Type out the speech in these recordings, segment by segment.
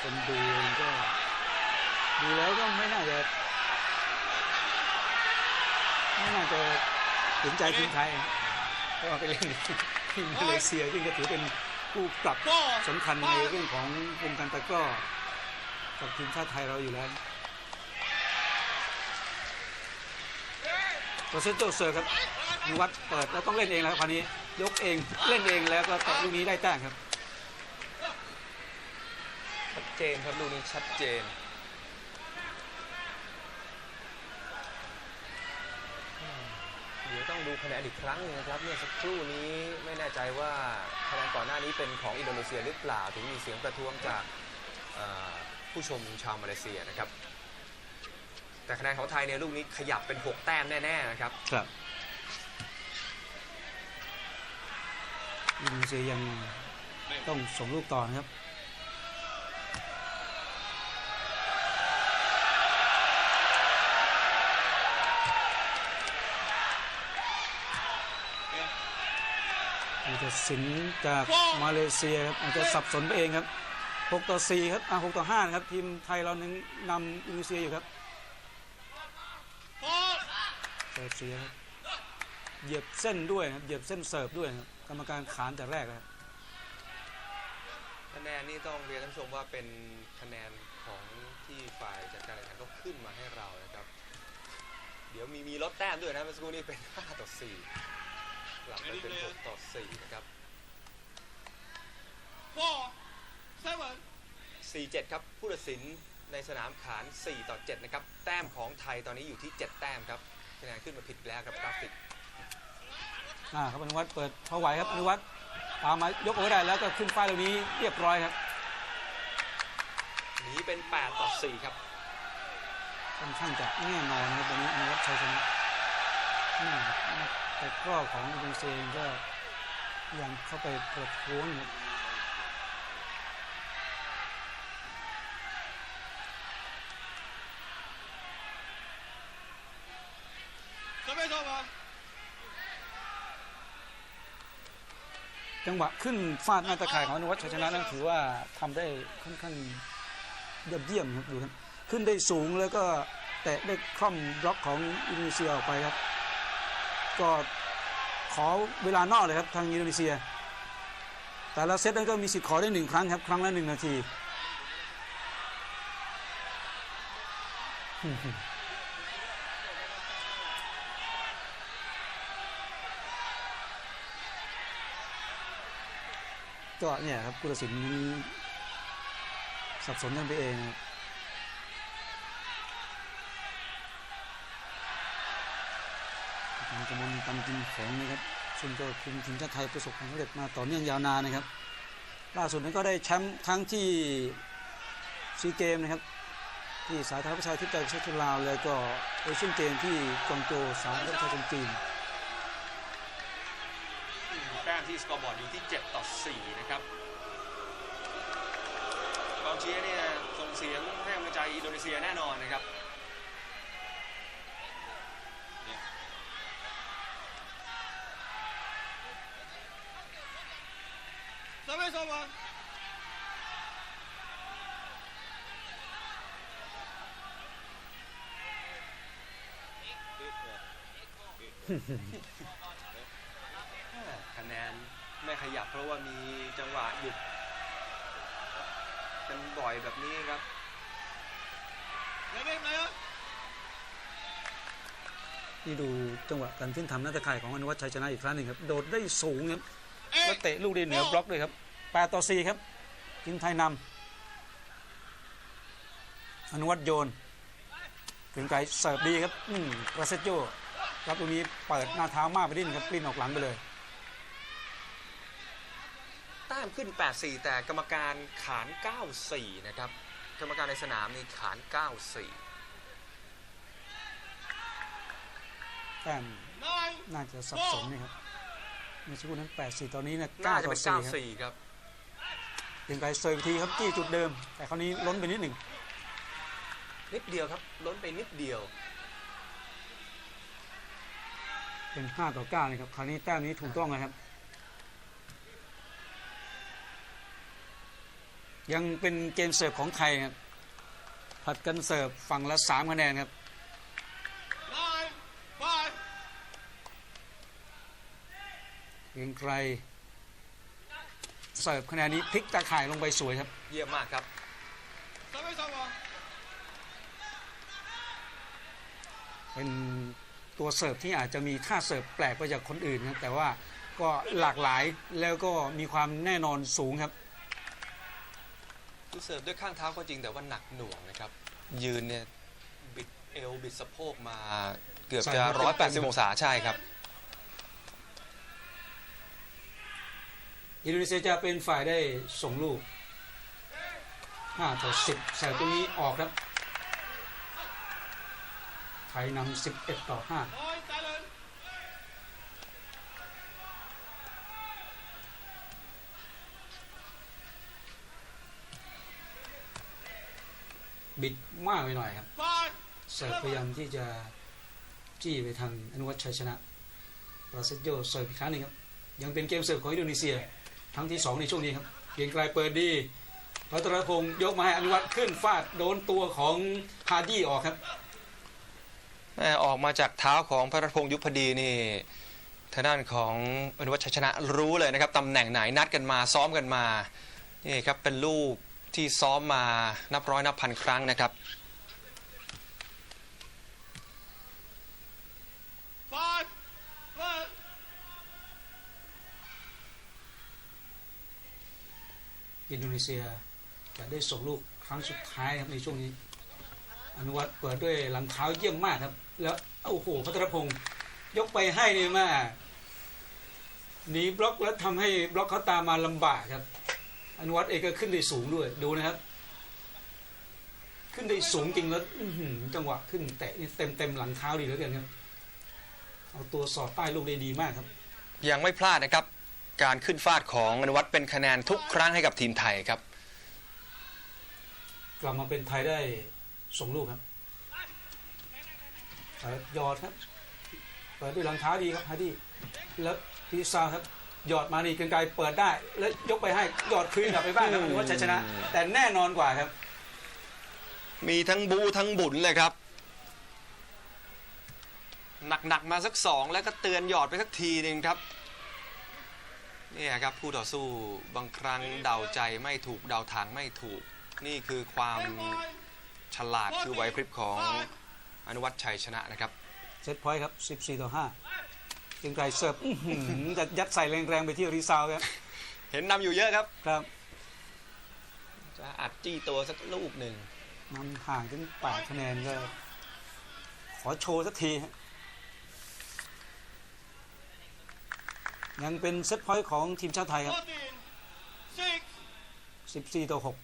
คนดูเองก็ ดูแล้วก็ไม่น่าจะไม่น่าจะถึงใจทีมไทยเพราะว่าไปเล่นที่มาเลเซียซึ่งก็ถือเป็นผู้ปรับสำคัญในเรื่องของวงการตะกร้อกับทีมชาติไทยเราอยู่แล้วโรเซนโตเซอร์ครับอนุวัฒน์เปิดแล้วต้องเล่นเองแล้วครับคราวนี้ยกเองเล่นเองแล้วก็เตะลูกนี้ได้แต้มครับชัด เจนครับลูกนี้ชัดเจนเดี๋ยวต้องดูคะแนนอีกครั้งหนึงนะครับเมื่อสักครู่นี้ไม่แน่ใจว่าคะแนนก่อนหน้านี้เป็นของอินโดนีเซียหรือเปล่าถึงมีเสียงประท้วงจากเอ่อผู้ชมชาวมาเลเซียนะครับ แต่คะแนนของไทยเนี่ยลูกนี้ขยับเป็น 6 แต้มแน่ๆนะครับครับอินโดนีเซียยังต้องส่งลูกต่อนะครับ อาจจะสินจากมาเลเซียครับอาจจะสับสนไปเองครับ 6 ต่อ 4 ครับอะ6ต่อ5นะครับ ทีมไทยเรานึงนำอินโดนีเซียอยู่ครับเปิดเสียครับเหยียบเส้นด้วยครับเหยียบเส้นเสิร์ฟด้วยครับกรรมการขานแต่แรกแล้วครับคะแนนนี่ต้องเรียนท่านผู้ชมว่าเป็นคะแนนของที่ฝ่ายจัดการแข่งขันก็ขึ้นมาให้เรานะครับ เดี๋ยวมีมีลดแต้มด้วยนะเมื่อสักครู่นี้เป็น 5 ต่อ 4 กลับไปเป็น6ต่อ4นะครับ four, seven, 4-7 ครับ ผู้ตัดสินในสนามขาน 4 ต่อ 7 นะครับ แต้มของไทยตอนนี้อยู่ที่ 7 แต้มครับคะแนนขึ้นมาผิดอีกแล้วครับกราฟิกอ่าครับอนุวัฒน์เปิดพอไหวครับอนุวัฒน์ตามมายกเอาไว้ได้แล้วก็ขึ้นป้ายตรงนี้เรียบร้อยครับหนีเป็น 8 ต่อ 4 ครับค่อนข้างจะแน่นอนนะครับวันนี้อนุวัฒน์ชัยชนะ แม่แต่ก็ของอินโดนีเซียก็ยังเข้าไปประท้วงจังหวะขึ้นฟาดหน้าตะข่ายของอนุวัฒน์ชัยชนะนั้นถือว่าทำได้ค่อนข้างยอดเยี่ยมครับดูครับ ขึ้นได้สูงแล้วก็แตะได้คล่อมบล็อกของอินโดนีเซียออกไปครับ ก็ขอเวลานอกเลยครับทางอินโดนีเซีย แต่ละเซตนั้นก็มีสิทธิ์ขอได้หนึ่งครั้งครับ ครั้งละหนึ่งนาทีก็เนี่ยครับผู้ตัดสินนั้นสับสนกันไปเองครับ การกำมลตันกินแข็งนะครับซึ่งก็คุมทีมชาติไทยประสบความสำเร็จมาต่อเนื่องยาวนานนะครับ ล่าสุดนั้นก็ได้แชมป์ครั้งที่ซีเกมนะครับ ที่สาธารณรัฐประชาธิปไตยประชาชนลาวแล้วก็เอเชียนเกมที่กวางโจวสาธารณรัฐประชาชนจีนแต้มที่สกอร์บอร์ดอยู่ที่ 7 ต่อ 4 นะครับกองเชียร์เนี่ยส่งเสียงให้กำลังใจอินโดนีเซียแน่นอนนะครับ Service over. คะแนนไม่ขยับเพราะว่ามีจังหวะหยุดกันบ่อยแบบนี้ครับ Service player. นี่ดูจังหวะการขึ้นทำหน้าตะข่ายของอนุวัฒน์ชัยชนะอีกครั้งหนึ่งครับ โดดได้สูงครับ แล้ว Eight, เตะลูกได้เหนือบล็อกด้วยครับ 8 ต่อ 4 ครับทีมไทยนำอนุวัฒน์โยนถึงไกลเสิร์ฟดีครับอืมกราเซโจรับตรงนี้เปิดหน้าเท้ามากไปนิดนึงครับกลิ้นออกหลังไปเลยแต้มขึ้น 8-4 แต่กรรมการขาน 9-4 นะครับ กรรมการในสนามนี่ขาน 9-4 แต้ม nine, น่าจะสับสนนะครับในช่วงนั้น 8 4 ตอนนี้นะน่า9จะต่เป็อน4ครับ9-4 ครับ ถึงไกลเสิร์ฟอีกทีครับที่จุดเดิม แต่คราวนี้ล้นไปนิดหนึ่งนิดเดียวครับ ล้นไปนิดเดียว เป็น 5 ต่อ9นะครับ คราวนี้แต้มนี้ถูกต้องนะครับ ยังเป็นเกมเสิร์ฟของไทยครับผัดกันเสิร์ฟฝั่งละสามคะแนนครับ Nine, five. เกรียงไกร เสิร์ฟคะแนนนี้พลิกตาข่ายลงไปสวยครับ เยี่ยมมากครับ Service over. เป็นตัวเสิร์ฟที่อาจจะมีท่าเสิร์ฟแปลกไปจากคนอื่นครับแต่ว่าก็หลากหลายแล้วก็มีความแน่นอนสูงครับคือเสิร์ฟด้วยข้างเท้าก็จริงแต่ว่าหนักหน่วงนะครับ ยืนเนี่ยบิดเอวบิดสะโพกมาเกือบใช่จะครับร้อยแปดสิบองศาใช่ครับ อินโดนีเซียจะเป็นฝ่ายได้ส่งลูก5ต่อ10เสิร์ฟตรงนี้ออกครับ ไทยนำ11 ต่อ 5 บิดมากไปหน่อยครับเสิร์ฟพยายามที่จะจี้ไปทางอนุวัฒน์ชัยชนะปราเซโยเสิร์ฟอีกครั้งหนึงครับ ยังเป็นเกมเสิร์ฟของอินโดนีเซีย ทั้งที่2ในช่วงนี้ครับเกียงไกลเปิดดีรัตนพงศ์ยกมาให้อนุวัฒน์ขึ้นฟาดโดนตัวของฮาร์ดี้ออกครับแม่ออกมาจากเท้าของพระรัตพงษ์ยุพดีนี่ทางด้านของอนุวัชชัยชนะรู้เลยนะครับตำแหน่งไหนนัดกันมาซ้อมกันมานี่ครับเป็นลูกที่ซ้อมมานับร้อยนับพันครั้งนะครับ อินโดนีเซียจะได้ส่งลูกครั้งสุดท้ายครับในช่วงนี้ อนุวัฒน์เปิดด้วยหลังเท้าเยี่ยมมากครับ แล้วโอ้โหพัทรพงศ์ยกไปให้นี่มากหนีบล็อกแล้วทำให้บล็อกเขาตามมาลำบากครับ อนุวัฒน์เองก็ขึ้นได้สูงด้วยดูนะครับ ขึ้นได้สูงจริงแล้วอืจังหวะขึ้นแตะนี่เต็มเต็มหลังเท้าดีเหลือเกินครับ เอาตัวสอดใต้ลูกได้ดีมากครับ ยังไม่พลาดนะครับ การขึ้นฟาดของอนุวัฒน์เป็นคะแนนทุกครั้งให้กับทีมไทยครับ กลับมาเป็นไทยได้ส่งลูกครับเปิดหยอดครับเปิดด้วยหลังเท้าดีครับฮาร์ดี้แล้วพีซาวครับหยอดมานี่เกรียงไกรเปิดได้ แล้วยกไปให้หยอดคืนกลับไปบ้างครับอืมถือว่าชัยชนะ แต่แน่นอนกว่าครับ มีทั้งบูทั้งบุญเลยครับ หนักๆมาสักสองแล้วก็เตือนหยอดไปสักทีหนึ่งครับ เนี่ยครับผู้ต่อสู้บางครั้งเดาใจไม่ถูกเดาทางไม่ถูก นี่คือความ Ten point. ฉลาดคือไหวพริบของอนุวัฒน์ชัยชนะนะครับเซตพอยต์ครับ 14 ต่อ5เกรียงไกรเสิร์ฟอื้อหือจะยัดใส่แรงๆไปที่รีซาวครับ เห็นนำอยู่เยอะครับ ครับ จะอัดจี้ตัวสักลูกหนึ่งนำห่างถึง8คะแนนก็ขอโชว์สักทีฮะ ยังเป็นเซตพอยต์ของทีมชาติไทยครับ Fourteen. Six. 14 ต่อ6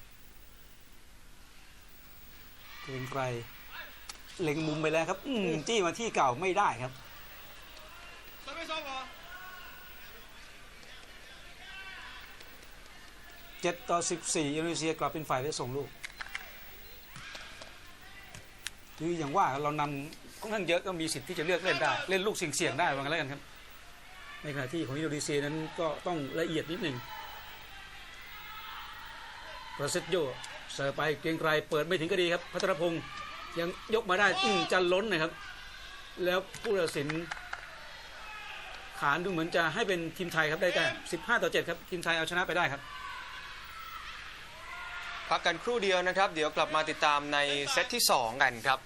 เกรียงไกรเล็งมุมไปแล้วครับ อืมจี้มาที่เก่าไม่ได้ครับ Service over. 7ต่อ14อินโดนีเซียกลับเป็นฝ่ายได้ส่งลูกคืออย่างว่าเรานำค่อนข้างเยอะก็มีสิทธิ์ที่จะเลือกเล่นได้ เล่นลูกเสี่ยงๆได้ว่างั้นแล้วกันครับ ในขณะที่ของอินโดนีเซียนั้นก็ต้องละเอียดนิดหนึ่งประเซตโยเสิร์ฟไปเกรียงไกรเปิดไม่ถึงก็ดีครับ พัทรพงศ์ยังยกมาได้อื้อจะล้นนะครับ แล้วผู้ตัดสิน ขานดูเหมือนจะให้เป็นทีมไทยครับได้แต้ม15 ต่อ 7 ครับ ทีมไทยเอาชนะไปได้ครับ พักกันครู่เดียวนะครับ เดี๋ยวกลับมาติดตามในเซตที่ 2 กันครับ